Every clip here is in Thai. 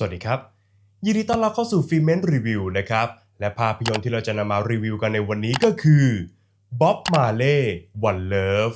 สวัสดีครับ ยินดีต้อนรับเข้าสู่ฟิเมนรีวิวนะครับ และภาพยนตร์ที่เราจะนำมารีวิวกันในวันนี้ก็คือบ๊อบมาเล่วันเลิฟ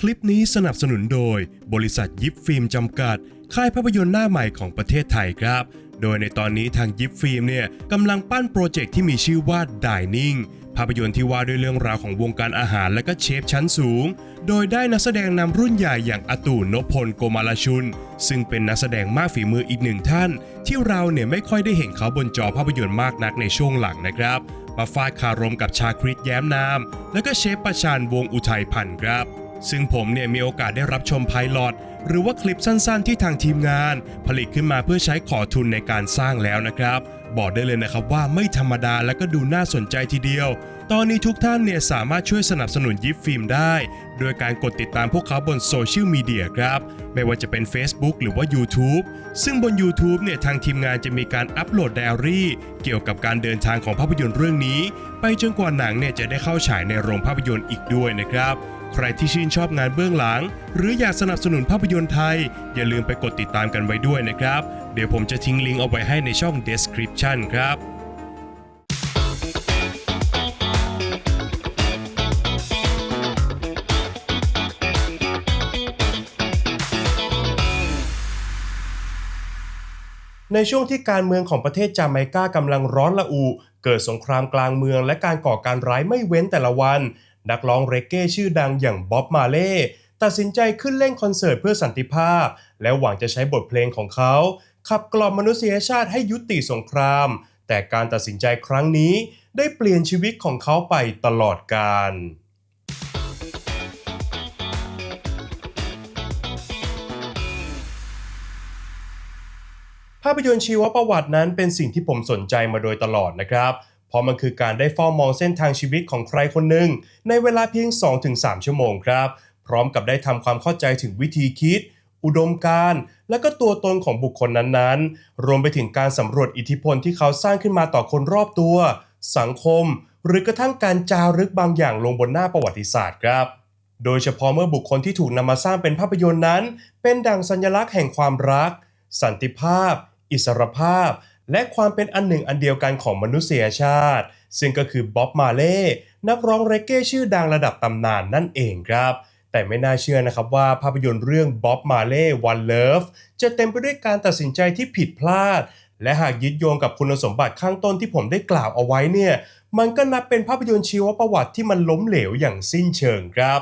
คลิปนี้สนับสนุนโดย บริษัทยิปฟิล์มจำกัด ค่ายภาพยนตร์หน้าใหม่ของประเทศไทยครับ โดยในตอนนี้ทางยิปฟิล์มเนี่ยกำลังปั้นโปรเจกต์ที่มีชื่อว่า Dining ภาพยนตร์ที่ว่าด้วยเรื่องราวของวงการอาหารและก็เชฟชั้นสูง โดยได้นักแสดงนำรุ่นใหญ่อย่างอาตู่นพพลโกมาลชุน ซึ่งเป็นนักแสดงมากฝีมืออีกหนึ่งท่าน ที่เราเนี่ยไม่ค่อยได้เห็นเขาบนจอภาพยนตร์มากนักในช่วงหลังนะครับ มาฟาดคารมกับชาคริตแย้มนาม และก็เชฟประชานวงอุทัยพันธ์ครับ ซึ่งผมเนี่ยมีโอกาสได้รับชมไพลอตหรือว่าคลิปสั้นๆ ที่ทางทีมงาน ผลิตขึ้นมาเพื่อใช้ขอทุนในการสร้างแล้วนะครับ บอกได้เลยนะครับว่าไม่ธรรมดาและก็ดูน่าสนใจทีเดียว ตอนนี้ทุกท่านเนี่ยสามารถช่วยสนับสนุนยิปฟิล์มได้ โดยการกดติดตามพวกเขาบนโซเชียลมีเดียครับ ไม่ว่าจะเป็น Facebook หรือว่า YouTube ซึ่งบน YouTube เนี่ยทางทีมงานจะมีการอัปโหลดไดอารี่เกี่ยวกับการเดินทางของภาพยนตร์เรื่องนี้ ไปจนกว่าหนังเนี่ยจะได้เข้าฉายในโรงภาพยนตร์อีกด้วยนะครับ ใครที่ชื่นชอบงานเบื้องหลัง หรืออยากสนับสนุนภาพยนตร์ไทย อย่าลืมไปกดติดตามกันไว้ด้วยนะครับ เดี๋ยวผมจะทิ้งลิงก์เอาไว้ให้ในช่อง description ครับในช่วงที่การเมืองของประเทศจาไมกากำลังร้อนระอุ เกิดสงครามกลางเมืองและการก่อการร้ายไม่เว้นแต่ละวัน นักร้องเรเก้ชื่อดังอย่างบ๊อบมาเล่ตัดสินใจขึ้นเล่นคอนเสิร์ตเพื่อสันติภาพ และหวังจะใช้บทเพลงของเขา ขับกล่อมมนุษยชาติให้ยุติสงคราม แต่การตัดสินใจครั้งนี้ได้เปลี่ยนชีวิตของเขาไปตลอดกาลภาพยนตร์ชีวประวัตินั้นเป็นสิ่งที่ผมสนใจมาโดยตลอดนะครับ ราะมันคือการได้เฝ้ามองเส้นทางชีวิตของใครคนหนึ่งในเวลาเพียง 2-3 ชั่วโมงครับ พร้อมกับได้ทำความเข้าใจถึงวิธีคิด อุดมการณ์ และก็ตัวตนของบุคคลนั้นๆ รวมไปถึงการสำรวจอิทธิพลที่เขาสร้างขึ้นมาต่อคนรอบตัว สังคม หรือกระทั่งการจารึกบางอย่างลงบนหน้าประวัติศาสตร์ครับโดยเฉพาะเมื่อบุคคลที่ถูกนำมาสร้างเป็นภาพยนตร์นั้น เป็นดั่งสัญลักษณ์แห่งความรัก สันติภาพ อิสรภาพ และความเป็นอันหนึ่งอันเดียวกันของมนุษยชาติ ซึ่งก็คือบ๊อบมาเล่นักร้องเรเก้ชื่อดังระดับตำนานนั่นเองครับ แต่ไม่น่าเชื่อนะครับว่าภาพยนตร์เรื่องบ๊อบมาเล่วันเลิฟจะเต็มไปด้วยการตัดสินใจที่ผิดพลาด และหากยึดโยงกับคุณสมบัติข้างต้นที่ผมได้กล่าวเอาไว้เนี่ยมันก็นับเป็นภาพยนตร์ชีวประวัติที่มันล้มเหลวอย่างสิ้นเชิงครับ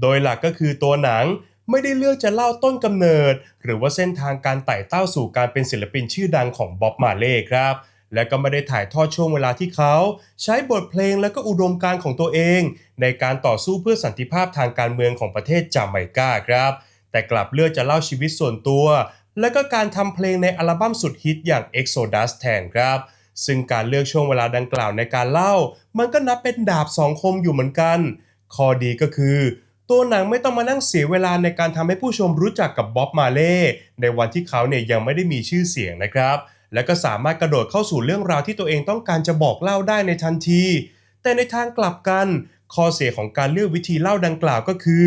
โดยหลักก็คือตัวหนัง ไม่ได้เลือกจะเล่าต้นกำเนิด หรือว่าเส้นทางการไต่เต้าสู่การเป็นศิลปินชื่อดังของบ๊อบมาเล่ครับ และก็ไม่ได้ถ่ายทอดช่วงเวลาที่เขา ใช้บทเพลงและก็อุดมการณ์ของตัวเอง ในการต่อสู้เพื่อสันติภาพทางการเมืองของประเทศจาไมกาครับ แต่กลับเลือกจะเล่าชีวิตส่วนตัว และก็การทำเพลงในอัลบั้มสุดฮิตอย่าง Exodus แทนครับซึ่งการเลือกช่วงเวลาดังกล่าวในการเล่า มันก็นับเป็นดาบสองคมอยู่เหมือนกัน ข้อดีก็คือ ตัวหนังไม่ต้องมานั่งเสียเวลาในการทำให้ผู้ชมรู้จักกับบ๊อบมาเล่ในวันที่เขาเนี่ยยังไม่ได้มีชื่อเสียงนะครับ และก็สามารถกระโดดเข้าสู่เรื่องราวที่ตัวเองต้องการจะบอกเล่าได้ในทันที แต่ในทางกลับกัน ข้อเสียของการเลือกวิธีเล่าดังกล่าวก็คือ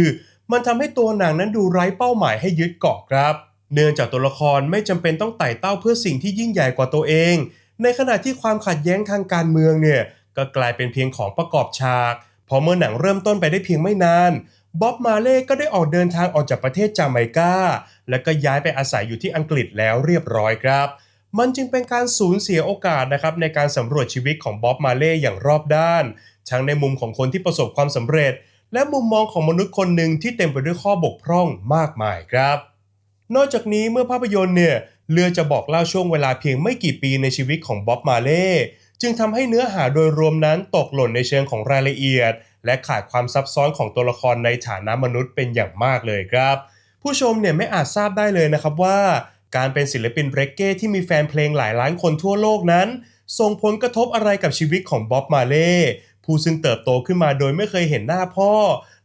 มันทำให้ตัวหนังนั้นดูไร้เป้าหมายให้ยึดเกาะครับ เนื่องจากตัวละครไม่จำเป็นต้องไต่เต้าเพื่อสิ่งที่ยิ่งใหญ่กว่าตัวเอง ในขณะที่ความขัดแย้งทางการเมืองเนี่ยก็กลายเป็นเพียงของประกอบฉากพอเมื่อหนังเริ่มต้นไปได้เพียงไม่นาน บ๊อบมาเล่ก็ได้ออกเดินทางออกจากประเทศจาไมกาและก็ย้ายไปอาศัยอยู่ที่อังกฤษแล้วเรียบร้อยครับ มันจึงเป็นการสูญเสียโอกาสนะครับในการสำรวจชีวิตของบ๊อบมาเล่อย่างรอบด้านทั้งในมุมของคนที่ประสบความสำเร็จ และมุมมองของมนุษย์คนหนึ่งที่เต็มไปด้วยข้อบกพร่องมากมายครับ นอกจากนี้เมื่อภาพยนตร์เนี่ยเลือจะบอกเล่าช่วงเวลาเพียงไม่กี่ปีในชีวิตของบ๊อบมาเล่จึงทำให้เนื้อหาโดยรวมนั้นตกหล่นในเชิงของรายละเอียด และขาดความซับซ้อนของตัวละครในฐานะมนุษย์เป็นอย่างมากเลยครับ ผู้ชมเนี่ยไม่อาจทราบได้เลยนะครับว่า การเป็นศิลปินเบรกเก้ที่มีแฟนเพลงหลายล้านคนทั่วโลกนั้น ส่งผลกระทบอะไรกับชีวิตของบ๊อบมาเล่ผู้ซึ่งเติบโตขึ้นมาโดยไม่เคยเห็นหน้าพ่อ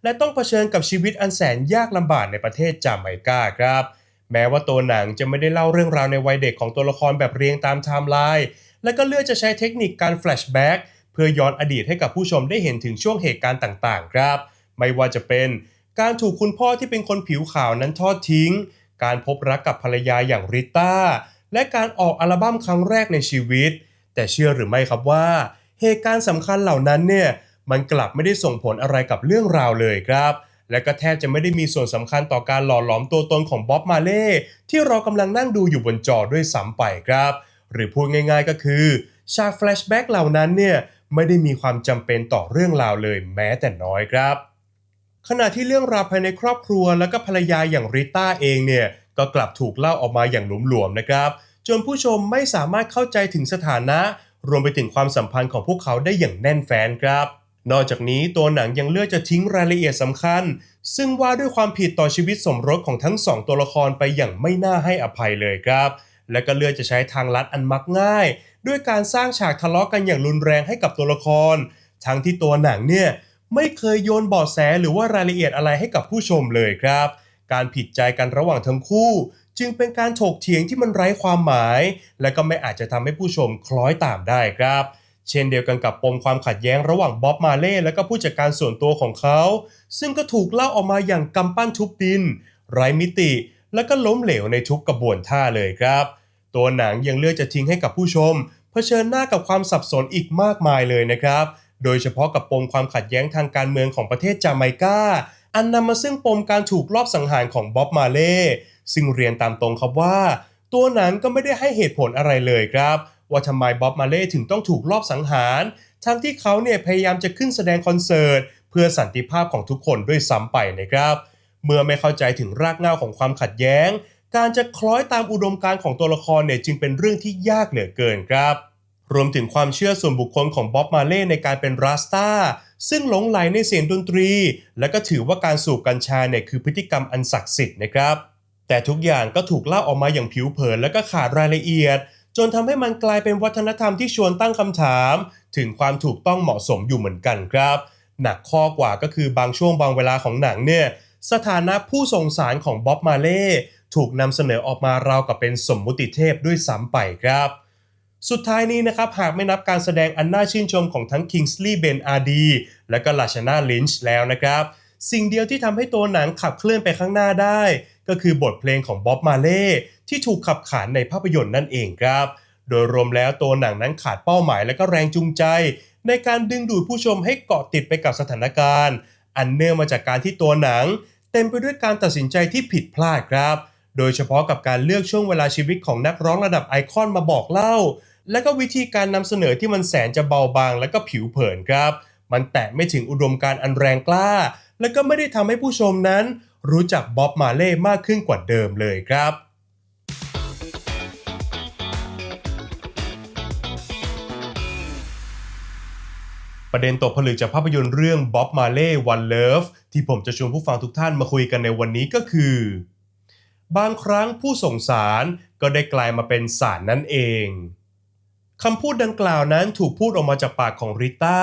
และต้องเผชิญกับชีวิตอันแสนยากลำบากในประเทศจาไมกาครับ แม้ว่าตัวหนังจะไม่ได้เล่าเรื่องราวในวัยเด็กของตัวละครแบบเรียงตามไทม์ไลน์และก็เลือกจะใช้เทคนิคการแฟลชแบ็ก เพื่อย้อนอดีตให้กับผู้ชมได้เห็นถึงช่วงเหตุการณ์ต่างๆ ครับ ไม่ว่าจะเป็นการถูกคุณพ่อที่เป็นคนผิวขาวนั้นทอดทิ้ง การพบรักกับภรรยาอย่างริต้า และการออกอัลบั้มครั้งแรกในชีวิต แต่เชื่อหรือไม่ครับว่า เหตุการณ์สำคัญเหล่านั้นเนี่ยมันกลับไม่ได้ส่งผลอะไรกับเรื่องราวเลยครับ และก็แทบจะไม่ได้มีส่วนสำคัญต่อการหล่อหลอมตัวตนของบ๊อบมาเล่ที่เรากำลังนั่งดูอยู่บนจอด้วยซ้ำไปครับ หรือพูดง่าย ๆก็คือฉากแฟลชแบ็กเหล่านั้นเนี่ยไม่ได้มีความจำเป็นต่อเรื่องราวเลยแม้แต่น้อยครับ ขณะที่เรื่องราวภายในครอบครัวแล้วก็ภรรยาอย่างริต้าเองเนี่ยก็กลับถูกเล่าออกมาอย่างหลวมๆนะครับ จนผู้ชมไม่สามารถเข้าใจถึงสถานะ รวมไปถึงความสัมพันธ์ของพวกเขาได้อย่างแน่นแฟ้นครับนอกจากนี้ตัวหนังยังเลือกจะทิ้งรายละเอียดสำคัญ ซึ่งว่าด้วยความผิดต่อชีวิตสมรสของทั้งสองตัวละครไปอย่างไม่น่าให้อภัยเลยครับ และก็เลือกจะใช้ทางลัดอันมักง่าย ด้วยการสร้างฉากทะเลาะกันอย่างรุนแรงให้กับตัวละคร ทั้งที่ตัวหนังเนี่ยไม่เคยโยนเบาะแสหรือว่ารายละเอียดอะไรให้กับผู้ชมเลยครับ การผิดใจกันระหว่างทั้งคู่ จึงเป็นการถกเถียงที่มันไร้ความหมาย และก็ไม่อาจจะทำให้ผู้ชมคล้อยตามได้ครับ เช่นเดียวกันกับปมความขัดแย้งระหว่างบ๊อบมาเล่และก็ผู้จัดการส่วนตัวของเขา ซึ่งก็ถูกเล่าออกมาอย่างกำปั้นทุบดิน ไร้มิติ และก็ล้มเหลวในทุกกระบวนท่าเลยครับ ตัวหนังยังเลือกจะทิ้งให้กับผู้ชมเผชิญหน้ากับความสับสนอีกมากมายเลยนะครับ โดยเฉพาะกับปมความขัดแย้งทางการเมืองของประเทศจาไมกาอันนำมาซึ่งปมการถูกลอบสังหารของบ๊อบมาเล่ซึ่งเรียนตามตรงครับว่า ตัวหนังก็ไม่ได้ให้เหตุผลอะไรเลยครับ ว่าทำไมบ๊อบมาเล่ถึงต้องถูกลอบสังหาร ทั้งที่เขาเนี่ยพยายามจะขึ้นแสดงคอนเสิร์ตเพื่อสันติภาพของทุกคนด้วยซ้ำไปนะครับ เมื่อไม่เข้าใจถึงรากเหง้าของความขัดแย้ง การจะคล้อยตามอุดมการของตัวละครเนี่ยจึงเป็นเรื่องที่ยากเหลือเกินครับรวมถึงความเชื่อส่วนบุคคลของบ๊อบมาเล่ในการเป็นราสตาซึ่งหลงไหลในเสียงดนตรี และก็ถือว่าการสูบกัญชาเนี่ยคือพฤติกรรมอันศักดิ์สิทธิ์นะครับ แต่ทุกอย่างก็ถูกเล่าออกมาอย่างผิวเผินและก็ขาดรายละเอียด จนทำให้มันกลายเป็นวัฒนธรรมที่ชวนตั้งคำถาม ถึงความถูกต้องเหมาะสมอยู่เหมือนกันครับ หนักข้อกว่าก็คือบางช่วงบางเวลาของหนังเนี่ย สถานะผู้ส่งสารของบ๊อบมาเล่ถูกนำเสนอออกมาราวกับเป็นสมมุติเทพด้วยซ้ำไปครับ สุดท้ายนี้นะครับ หากไม่นับการแสดงอันน่าชื่นชมของทั้ง Kingsley Ben Aadi และก็ Lashana Lynch แล้วนะครับ สิ่งเดียวที่ทำให้ตัวหนังขับเคลื่อนไปข้างหน้าได้ ก็คือบทเพลงของบ๊อบมาเล่ที่ถูกขับขานในภาพยนตร์นั่นเองครับ โดยรวมแล้วตัวหนังนั้นขาดเป้าหมายและก็แรงจูงใจ ในการดึงดูดผู้ชมให้เกาะติดไปกับสถานการณ์ อันเนื่องมาจากการที่ตัวหนัง เต็มไปด้วยการตัดสินใจที่ผิดพลาดครับ โดยเฉพาะกับการเลือกช่วงเวลาชีวิตของนักร้องระดับไอคอนมาบอกเล่า และก็วิธีการนำเสนอที่มันแสนจะเบาบางและก็ผิวเผินครับ มันแตะไม่ถึงอุดมการอันแรงกล้า และก็ไม่ได้ทำให้ผู้ชมนั้น รู้จักบ๊อบมาเล่มากขึ้นกว่าเดิมเลยครับประเด็นตกผลึกจากภาพยนตร์เรื่องบ๊อบมาเล่ One Love ที่ผมจะชวนผู้ฟังทุกท่านมาคุยกันในวันนี้ก็คือ บางครั้งผู้ส่งสารก็ได้กลายมาเป็นสารนั่นเองคำพูดดังกล่าวนั้นถูกพูดออกมาจากปากของริต้า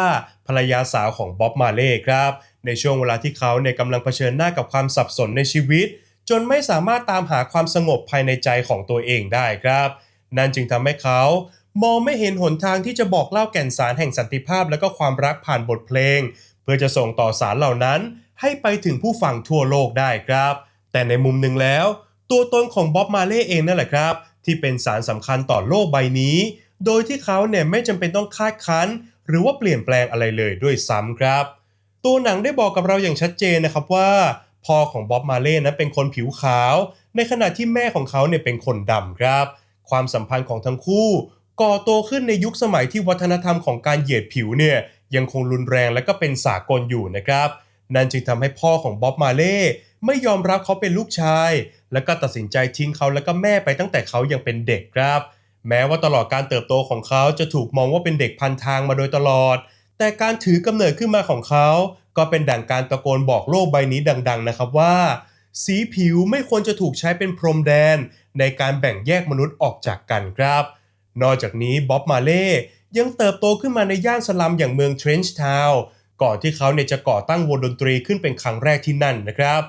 ภรรยาสาวของบ๊อบมาเล่ครับ ในช่วงเวลาที่เขาเนี่ยกำลังเผชิญหน้ากับความสับสนในชีวิต จนไม่สามารถตามหาความสงบภายในใจของตัวเองได้ครับ นั่นจึงทำให้เขามองไม่เห็นหนทางที่จะบอกเล่าแก่นสารแห่งสันติภาพและก็ความรักผ่านบทเพลง เพื่อจะส่งต่อสารเหล่านั้น ให้ไปถึงผู้ฟังทั่วโลกได้ครับ แต่ในมุมหนึ่งแล้ว ตัวตนของบ๊อบมาเล่เองนั่นแหละครับ ที่เป็นสารสำคัญต่อโลกใบนี้ โดยที่เขาเนี่ยไม่จำเป็นต้องคาดคั้น หรือว่าเปลี่ยนแปลงอะไรเลยด้วยซ้ำครับ ตัวหนังได้บอกกับเราอย่างชัดเจนนะครับว่า พ่อของบ๊อบมาเล่นั้นเป็นคนผิวขาว ในขณะที่แม่ของเขาเนี่ยเป็นคนดำครับ ความสัมพันธ์ของทั้งคู่ก่อตัวขึ้นในยุคสมัยที่วัฒนธรรมของการเหยียดผิวเนี่ยยังคงรุนแรงและก็เป็นสากลอยู่นะครับ นั่นจึงทำให้พ่อของบ๊อบมาเล่ไม่ยอมรับเขาเป็นลูกชาย และก็ตัดสินใจทิ้งเขาและก็แม่ไปตั้งแต่เขายังเป็นเด็กครับ แม้ว่าตลอดการเติบโตของเขาจะถูกมองว่าเป็นเด็กพันทางมาโดยตลอด แต่การถือกำเนิดขึ้นมาของเขา ก็เป็นดั่งการตะโกนบอกโลกใบนี้ดัง ๆ นะครับว่า สีผิวไม่ควรจะถูกใช้เป็นพรมแดน ในการแบ่งแยกมนุษย์ออกจากกันครับ นอกจากนี้บ๊อบมาเล่ยังเติบโตขึ้นมาในย่านสลัมอย่างเมืองเทรนช์ทาวน์ ก่อนที่เขาเนี่ยจะก่อตั้งวงดนตรีขึ้นเป็นครั้งแรกที่นั่นนะครับ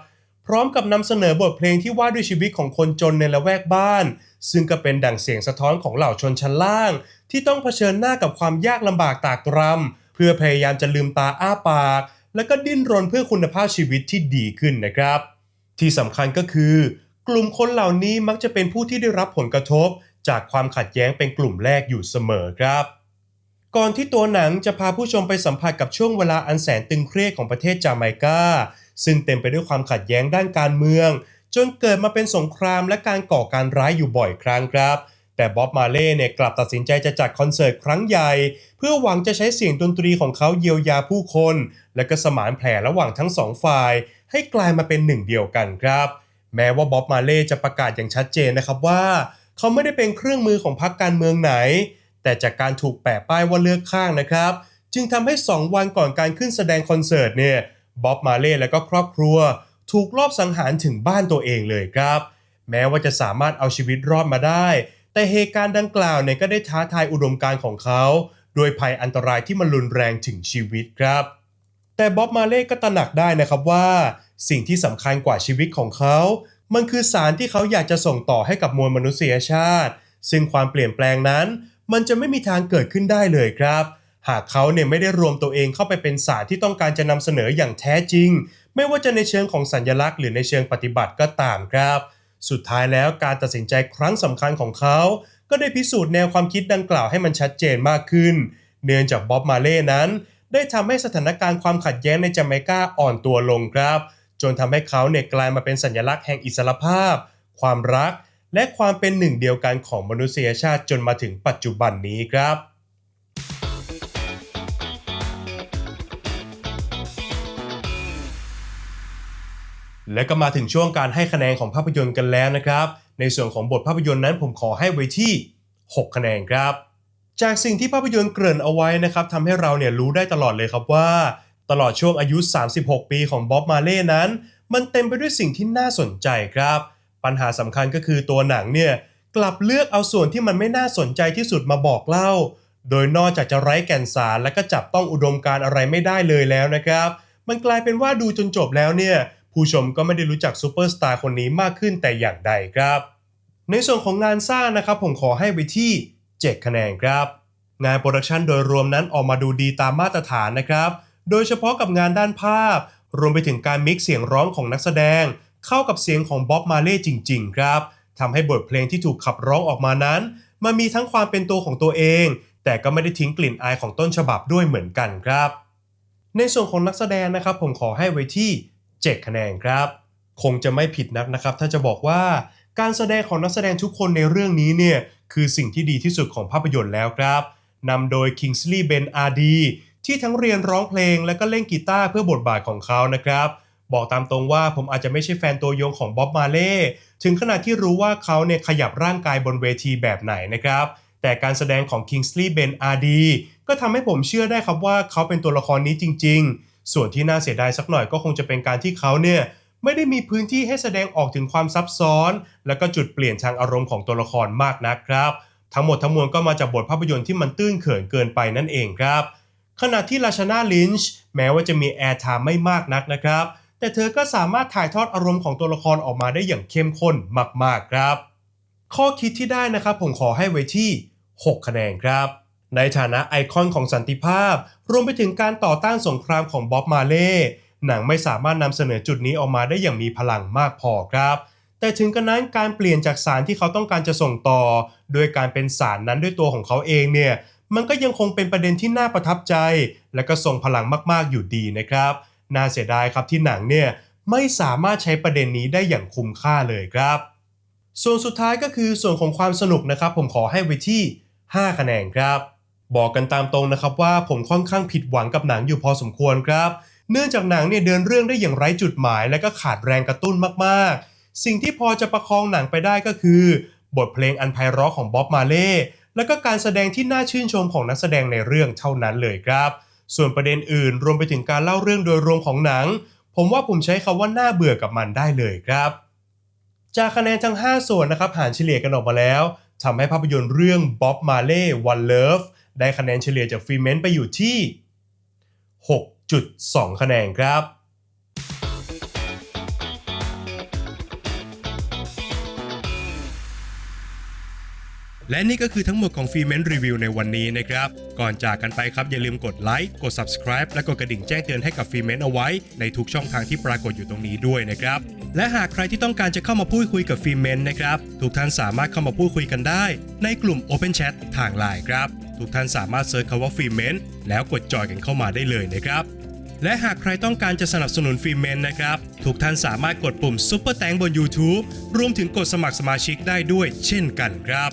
พร้อมกับนำเสนอบทเพลงที่ว่าด้วยชีวิตของคนจนในละแวกบ้าน ซึ่งก็เป็นดั่งเสียงสะท้อนของเหล่าชนชั้นล่าง ที่ต้องเผชิญหน้ากับความยากลำบากตากตรำเพื่อพยายามจะลืมตาอ้าปาก แล้วก็ดิ้นรนเพื่อคุณภาพชีวิตที่ดีขึ้นนะครับ ที่สำคัญก็คือ กลุ่มคนเหล่านี้มักจะเป็นผู้ที่ได้รับผลกระทบ จากความขัดแย้งเป็นกลุ่มแรกอยู่เสมอครับ ก่อนที่ตัวหนังจะพาผู้ชมไปสัมผัสกับช่วงเวลาอันแสนตึงเครียดของประเทศจาไมกาซึ่งเต็มไปด้วยความขัดแย้งด้านการเมือง จนเกิดมาเป็นสงครามและการก่อการร้ายอยู่บ่อยครั้งครับ แต่บ๊อบมาเล่เนี่ยกลับตัดสินใจจะจัดคอนเสิร์ตครั้งใหญ่ เพื่อหวังจะใช้เสียงดนตรีของเขาเยียวยาผู้คน และก็สมานแผลระหว่างทั้งสองฝ่าย ให้กลายมาเป็นหนึ่งเดียวกันครับ แม้ว่าบ๊อบมาเล่จะประกาศอย่างชัดเจนนะครับว่า เขาไม่ได้เป็นเครื่องมือของพรรคการเมืองไหน แต่จากการถูกแปะป้ายว่าเลือกข้างนะครับ จึงทำให้ 2 วันก่อนการขึ้นแสดงคอนเสิร์ตเนี่ยบ๊อบมาเล่และก็ครอบครัว ถูกลอบสังหารถึงบ้านตัวเองเลยครับ แม้ว่าจะสามารถเอาชีวิตรอดมาได้ แต่เหตุการณ์ดังกล่าวเนี่ยก็ได้ท้าทายอุดมการณ์ของเขาโดยภัยอันตรายที่มันรุนแรงถึงชีวิตครับ แต่บ๊อบมาเล่ก็ตระหนักได้นะครับว่า สิ่งที่สำคัญกว่าชีวิตของเขา มันคือสารที่เขาอยากจะส่งต่อให้กับมวลมนุษยชาติ ซึ่งความเปลี่ยนแปลงนั้น มันจะไม่มีทางเกิดขึ้นได้เลยครับ หากเขาเนี่ยไม่ได้รวมตัวเองเข้าไปเป็นสารที่ต้องการจะนำเสนออย่างแท้จริง ไม่ว่าจะในเชิงของสัญลักษณ์หรือในเชิงปฏิบัติก็ตามครับ สุดท้ายแล้วการตัดสินใจครั้งสำคัญของเขา ก็ได้พิสูจน์แนวความคิดดังกล่าวให้มันชัดเจนมากขึ้น เนื่องจากบ๊อบมาเล่นั้น ได้ทำให้สถานการณ์ความขัดแย้งในจาเมกาอ่อนตัวลงครับ จนทำให้เขาเนี่ยกลายมาเป็นสัญลักษณ์แห่งอิสรภาพ ความรัก และความเป็นหนึ่งเดียวกันของมนุษยชาติจนมาถึงปัจจุบันนี้ครับและก็มาถึงช่วงการให้คะแนนของภาพยนตร์กันแล้วนะครับ ในส่วนของบทภาพยนตร์นั้นผมขอให้ไว้ที่ 6 คะแนนครับ จากสิ่งที่ภาพยนตร์เกริ่นเอาไว้นะครับทำให้เราเนี่ยรู้ได้ตลอดเลยครับว่า ตลอดช่วงอายุ 36 ปีของบ๊อบมาเล่นั้น มันเต็มไปด้วยสิ่งที่น่าสนใจครับ ปัญหาสำคัญก็คือตัวหนังเนี่ยกลับเลือกเอาส่วนที่มันไม่น่าสนใจที่สุดมาบอกเล่า โดยนอกจากจะไร้แก่นสารและก็จับต้องอุดมการอะไรไม่ได้เลยแล้วนะครับ มันกลายเป็นว่าดูจนจบแล้วเนี่ยผู้ชมก็ไม่ได้รู้จักซูเปอร์สตาร์คนนี้มากขึ้นแต่อย่างใดครับ ในส่วนของงานสร้างนะครับผมขอให้ไปที่ 7 คะแนนครับ งานโปรดักชันโดยรวมนั้นออกมาดูดีตามมาตรฐานนะครับ โดยเฉพาะกับงานด้านภาพ รวมไปถึงการมิกซ์เสียงร้องของนักแสดง เข้ากับเสียงของบ๊อบมาเล่จริง ๆ ครับทำให้บทเพลงที่ถูกขับร้องออกมานั้น มันมีทั้งความเป็นตัวของตัวเอง แต่ก็ไม่ได้ทิ้งกลิ่นอายของต้นฉบับด้วยเหมือนกันครับ ในส่วนของนักแสดงนะครับ ผมขอให้ไว้ที่ 7 คะแนนครับ คงจะไม่ผิดนักนะครับ ถ้าจะบอกว่าการแสดงของนักแสดงทุกคนในเรื่องนี้เนี่ยคือสิ่งที่ดีที่สุดของภาพยนตร์แล้วครับนำโดย Kingsley Ben Ardi ที่ทั้งเรียนร้องเพลงและก็เล่นกีตาร์เพื่อบทบาทของเขานะครับ บอกตามตรงว่าผมอาจจะไม่ใช่แฟนตัวยงของบ๊อบมาเล่ถึงขนาดที่รู้ว่าเขาเนี่ยขยับร่างกายบนเวทีแบบไหนนะครับ แต่การแสดงของ Kingsley Ben Ardi ก็ทำให้ผมเชื่อได้ครับว่าเขาเป็นตัวละครนี้จริง ๆ ส่วนที่น่าเสียดายสักหน่อยก็คงจะเป็นการที่เขาเนี่ยไม่ได้มีพื้นที่ให้แสดงออกถึงความซับซ้อน และก็จุดเปลี่ยนทางอารมณ์ของตัวละครมากนักครับ ทั้งหมดทั้งมวลก็มาจากบทภาพยนตร์ที่มันตื้นเขินเกินไปนั่นเองครับ ขณะที่ลาชนาลินช์แม้ว่าจะมีแอร์ไทม์ไม่มากนักนะครับ แต่เธอก็สามารถถ่ายทอดอารมณ์ของตัวละครออกมาได้อย่างเข้มข้นมากๆครับ ข้อคิดที่ได้นะครับผมขอให้ไว้ที่ 6 คะแนนครับ ในฐานะไอคอนของสันติภาพ รวมไปถึงการต่อต้านสงครามของบ๊อบมาเล่หนังไม่สามารถนำเสนอจุดนี้ออกมาได้อย่างมีพลังมากพอครับ แต่ถึงกระนั้นการเปลี่ยนจากสารที่เขาต้องการจะส่งต่อ โดยการเป็นสารนั้นด้วยตัวของเขาเองเนี่ยมันก็ยังคงเป็นประเด็นที่น่าประทับใจ และก็ทรงพลังมากๆอยู่ดีนะครับ น่าเสียดายครับที่หนังเนี่ยไม่สามารถใช้ประเด็นนี้ได้อย่างคุ้มค่าเลยครับ ส่วนสุดท้ายก็คือส่วนของความสนุกนะครับ ผมขอให้ไว้ที่ 5 คะแนนครับ บอกกันตามตรงนะครับว่าผมค่อนข้างผิดหวังกับหนังอยู่พอสมควรครับ เนื่องจากหนังเนี่ยเดินเรื่องได้อย่างไร้จุดหมาย และก็ขาดแรงกระตุ้นมากๆ สิ่งที่พอจะประคองหนังไปได้ก็คือ บทเพลงอันไพเราะของบ๊อบมาเล่และก็การแสดงที่น่าชื่นชมของนักแสดงในเรื่องเท่านั้นเลยครับ ส่วนประเด็นอื่นรวมไปถึงการเล่าเรื่องโดยรวมของหนัง ผมว่าผมใช้คำว่าน่าเบื่อกับมันได้เลยครับ จากคะแนนทั้ง 5 ส่วนนะครับหารเฉลี่ยกันออกมาแล้วทำให้ภาพยนตร์เรื่อง Bob Marley One Love ได้คะแนนเฉลี่ยจากฟรีเมนต์ไปอยู่ที่ 6.2 คะแนนครับ และนี่ก็คือทั้งหมดของฟีเมนรีวิวในวันนี้นะครับ ก่อนจากกันไปครับอย่าลืมกดไลค์กด subscribe และกดกระดิ่งแจ้งเตือนให้กับฟีเมนเอาไว้ ในทุกช่องทางที่ปรากฏอยู่ตรงนี้ด้วยนะครับ และหากใครที่ต้องการจะเข้ามาพูดคุยกับฟีเมนนะครับทุกท่านสามารถเข้ามาพูดคุยกันได้ ในกลุ่ม Open Chat ทางไลน์ครับทุกท่านสามารถเซิร์ชคำว่าฟีเมนแล้วกดจอยกันเข้ามาได้เลยนะครับและหากใครต้องการจะสนับสนุนฟิล์มเมนนะครับ ทุกท่านสามารถกดปุ่มซุปเปอร์แตงบน YouTube รวมถึงกดสมัครสมาชิกได้ด้วยเช่นกันครับ